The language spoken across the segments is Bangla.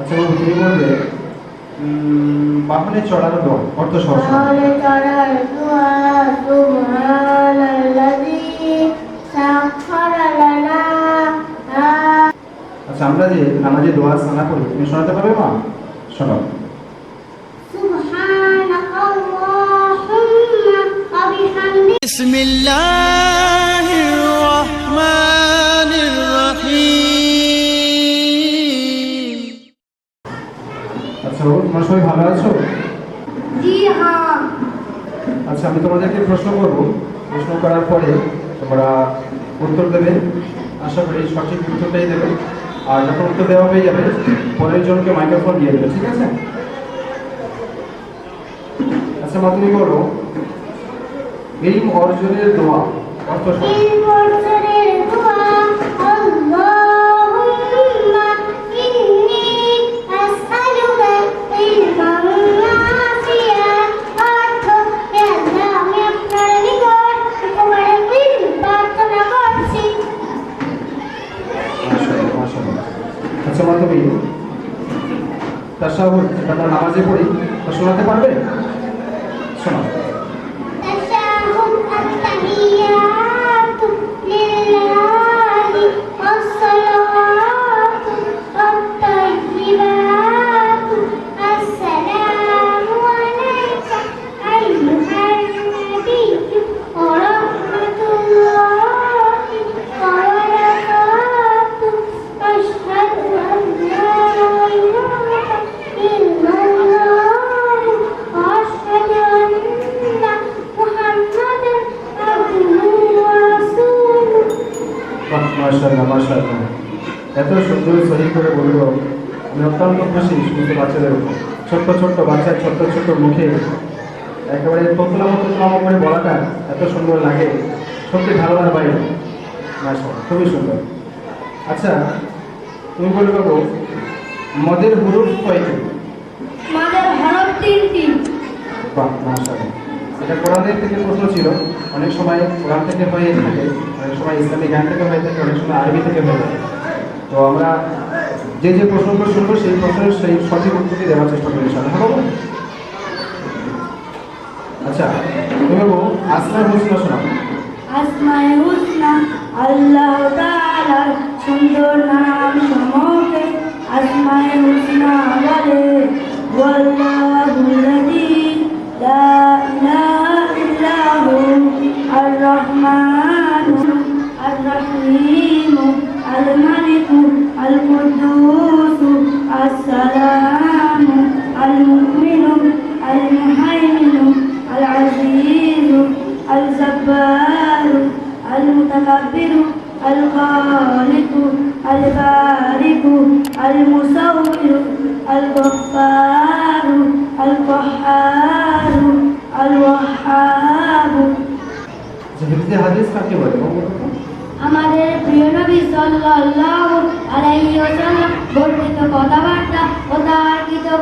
আচ্ছা বাবু তুমি বলবে বাহনে চড়ার দোয়া অর্থ সহজ? তাহলে চড়ার দোয়া সুবহানাল্লাযী সাখখারা লানা আচ্ছা আমরা যে নামাজে দোয়া সানা করি তুমি শোনাতে পারবে মা? শোনাও সুবহানাকাল্লাহুম্মা ওয়া বিহামদিকা উত্তর দেবে। আশা করি সঠিক উত্তরটাই দেবে। আর যখন উত্তর দেওয়া হয়ে যাবে, পরের জনকে মাইক্রোফোন দিয়ে দেবে, ঠিক আছে? আচ্ছা মা তুমি বলো ইলম অর্জনের দোয়া অর্থ শোনাতে পারবে? শোনাও। আমি অত্যন্ত খুশি শুনতে বাচ্চাদের উপর। ছোট্ট ছোট্ট বাচ্চার ছোট্ট ছোট্ট মুখে একেবারে তোতলাম তোতলাম করে বলাটা এত সুন্দর লাগে সত্যি ধারণার বাইরে। মাশাআল্লাহ খুবই সুন্দর। আচ্ছা তুমি বলে বাবু মদের হুরুফ কয়টি? মাদের হরফ তিনটি। বাহ মাশাআল্লাহ। এটা কোরআনের থেকে প্রশ্ন ছিল অনেক সময় কোরআন থেকে হয়ে থাকে অনেক সময় ইসলামিক জ্ঞান থেকে হয়ে থাকে অনেক সময় আরবি থেকে হয়ে থাকে। তো আমরা যে যে প্রশ্নগুলো শুনব, সেই প্রশ্নের সেই সঠিক উত্তরটি দেওয়ার চেষ্টা করি সাধারণ হ্যাঁ? আচ্ছা তুমি বাবু আসমার হোসনা শোনা। আসমায়ে হুসনা আল্লাহ তাআলার সুন্দর নাম সমূহকে আসমায় হুসনা বলে। হিফজে হাদিস কাকে বলে? আমাদের প্রিয় নবী সাল্লাল্লাহু আলাইহি ওয়াসাল্লাম বর্ণিত কথাবার্তা ও তার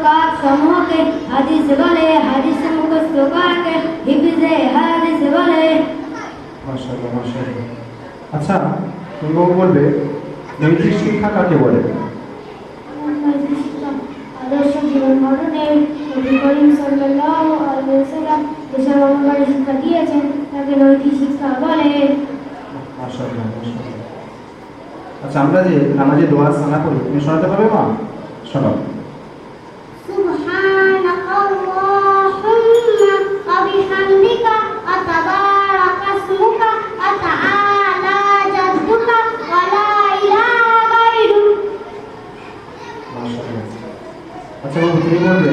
কাজ সমূহকে হাদিস বলে হাদিস মুখস্থ করাকে হিফজে হাদিস বলে। মাশাআল্লাহ মাশাআল্লাহ। আচ্ছা তুমি বলবে নৈতিক শিক্ষা কাকে বলে? আদর্শ জীবন গঠনে নবী করিম সাল্লাল্লাহু আলাইহি ওয়াসাল্লাম যেসব আমাদের শিক্ষা দিয়েছেন। তাকে নৈতিক শিক্ষা বলে আচ্ছা আমরা যে নামাজে দোয়া সানা করি, তুমি শোনাতে পারবে মা? শোনাও আচ্ছা তুমি বলবে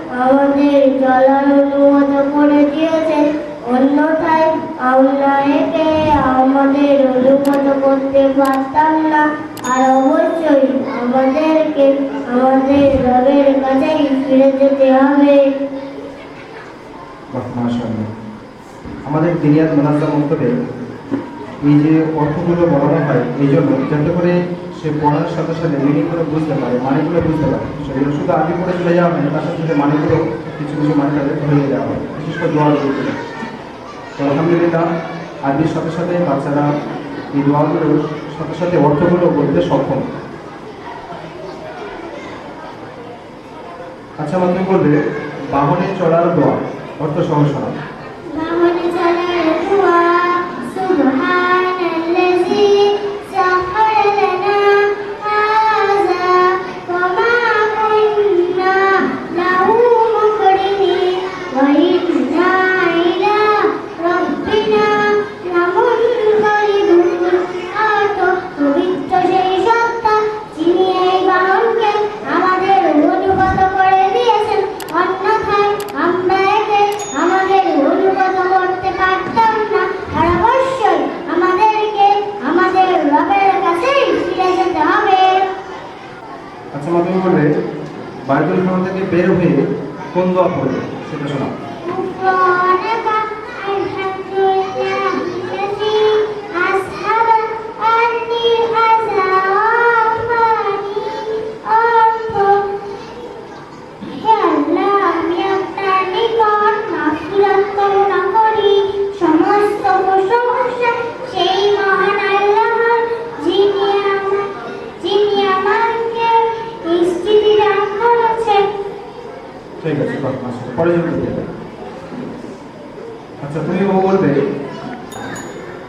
আমাদের চলার অনুমত করে দিয়েছেন অন্যথায় আমরা একে আমাদের অনুমত করতে পারতাম না। আর অবশ্যই আমাদেরকে, আমাদের রবের কাছেই ফিরে যেতে হবে। আমাদের দিনিয়াত মোনাজা মন্তবে এই যে অর্থগুলো বলানো হয়, এই জন্য যাতে করে সে পড়ার সাথে সাথে মিনিংগুলো বুঝতে পারে, মানেগুলো বুঝতে পারে। সেগুলো শুধু আগে পড়ে চলে যাওয়া হয় তার সাথে মানেগুলো কিছু কিছু মানে তাদের ধরিয়ে দেওয়া হয়, বিশেষ করে দোয়ারগুলো তো আলহামদুলিল্লাহ, আরবির সাথে সাথে বাচ্চারা এই দোয়াগুলোর সাথে সাথে অর্থগুলো বলতে সক্ষম। আচ্ছা আমাকে বলবে? বাহনে চড়ার দোয়া, অর্থ শোনা বের হয়ে কোন পড়বে? ঠিক আছে। পরে আচ্ছা তুমি ও বলবে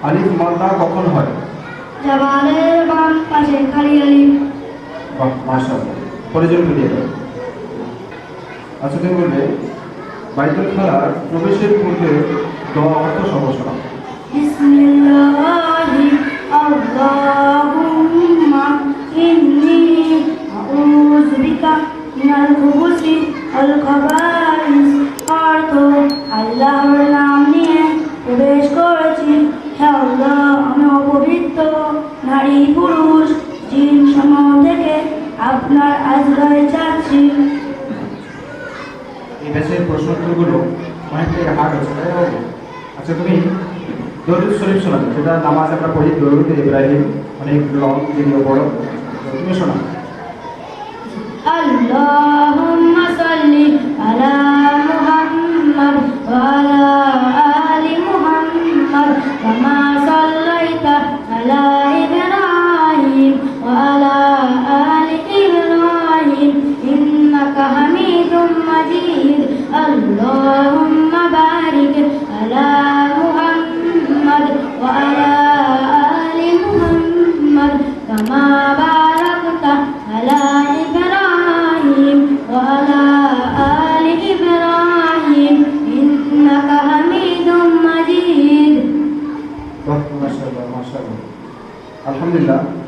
আলিফ মাদ্দা কখন হয় জবানের বাম পাশে খালি আলিফ বাহ মাশাআল্লাহ পরে দিয়ে দেবে আচ্ছা তুমি বলবে বাইতুল খালার প্রবেশের পূর্বে দোয়া অর্থ শোনা বিসমিল্লাহি আল্লাহুম্মা ইন্নী আউযু বিকা মিনাল খুবুসি আল আল্লাহ আমি অপবিত্র নারী পুরুষ জিন সমূহ থেকে আপনার আশ্রয় চাচ্ছি। এই ব্যাচের আচ্ছা, দরুদ শরীফ শোনাবে যেটা নামাজ আমরা পড়ি দরুদ ইব্রাহিম অনেক লং বড়। তুমি শোনা। আল্লাহ مجيد اللهم بارك على محمد وعلى آل محمد كما باركت على إبراهيم وعلى آل إبراهيم إنك حميد مجيد ما شاء الله ما شاء الله الحمد لله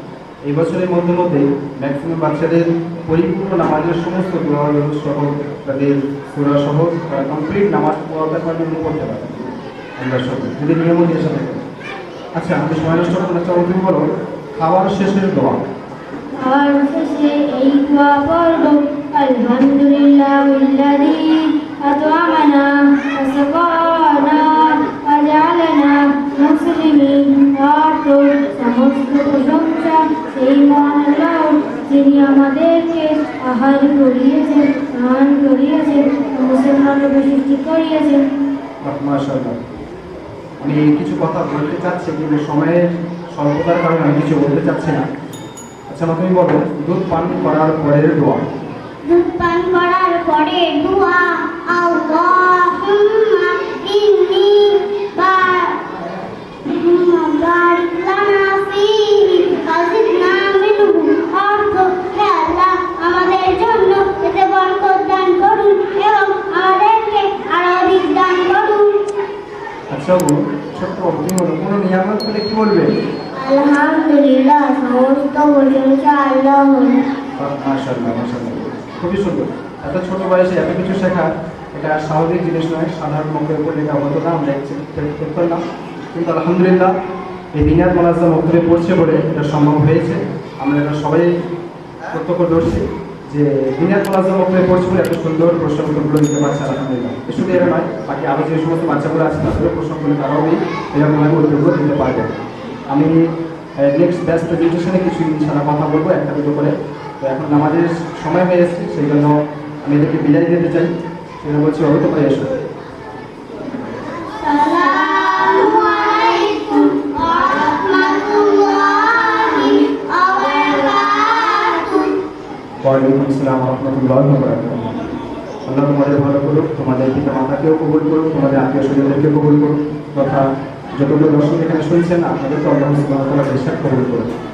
এই বছরের মধ্যে মধ্যে ম্যাক্সিমাম বাচ্চাদের পরিপূর্ণ নামাজের সমস্ত দোয়া সহ তাদের সুরা সহ তারা কমপ্লিট নামাজ পড়াতে পারবে এবং পড়তে পারবে আমরা সব যদি নিয়ম দিয়ে সাথে আচ্ছা আমি সময় নষ্ট করব না, চলো তুমি বলো, খাওয়ার শেষের দোয়া। আর শেষে এই দোয়া পড়ব, আলহামদুলিল্লাহ ইল্লাযী আত'আমানা ওয়া সাকানা ওয়া জাআলানা মুসলিমিন অর্থ সমস্ত প্রশংসা সেই মহান আল্লাহ যিনি আমাদেরকে আহার করিয়েছেন স্নান করিয়েছেন মুসলমান রূপে সৃষ্টি করিয়েছেন মাশাআল্লাহ। আমি কিছু কথা বলতে চাচ্ছি কিন্তু সময়ের স্বল্পতার কারণে আমি কিছু বলতে চাচ্ছি না। আচ্ছা তুমি বলো দুধ পান করার পরের দোয়া। দুধ পান করার পরে দোয়া আল্লাহুম্মা ইন্নী বা বারিক লানা ফীহি ওয়াজিদনা মিনহু অর্থ হে আল্লাহ আমাদের জন্য এতে বরকত দান করুন এবং আমাদেরকে আরও অধিক দান করুন আচ্ছা ও ছোট্ট তুমি বলো কোনো নিয়ামত পেলে কি বলবে খুবই সুন্দর। এত ছোট বয়সে এত কিছু শেখা, এটা স্বাভাবিক জিনিস নয়। সাধারণ মুখের উপর লেখা হতো না, আমরা এক্সপেক্ট করতাম না কিন্তু আলহামদুলিল্লাহ, এই দিনার মোনাজা মুখে পড়ছে বলে এটা সম্ভব হয়েছে। আমরা এটা সবাই প্রত্যক্ষদর্শী যে দিনের ক্লাসে মধ্যে পড়ছে বলে এত সুন্দর প্রশ্নগুলো দিতে পারছে আলহামদুলিল্লাহ। শুধু এরা নয়, বাকি আরও যে সমস্ত বাচ্চাগুলো আছে, তাদেরও প্রশ্নগুলো তারাও এরকমভাবে উত্তরগুলো দিতে পারবে। আমি নেক্সট ব্যাচ প্রেজেন্টেশনে কিছু ইনশাল্লাহ কথা বলব একটা দুটো করে। তো এখন আমাদের সময় হয়ে এসেছে সেই জন্য আমি এদেরকে বিদায় দিতে চাই। সেটা বলছি অবৈধ করে এসো। ওয়ালাইকুম আসসালাম রহমতুল্লাহ আল্লাহ তোমাদের ভালো করুক তোমাদের পিতা মাতাকেও কবুল করুক তোমাদের আত্মীয় স্বজনদেরকে কবুল করুক তথা যতগুলো দর্শক এখানে শুনছেন আপনাদেরকে আল্লাহ সুবহানাহু ওয়া তাআলা বেশাক কবুল করুক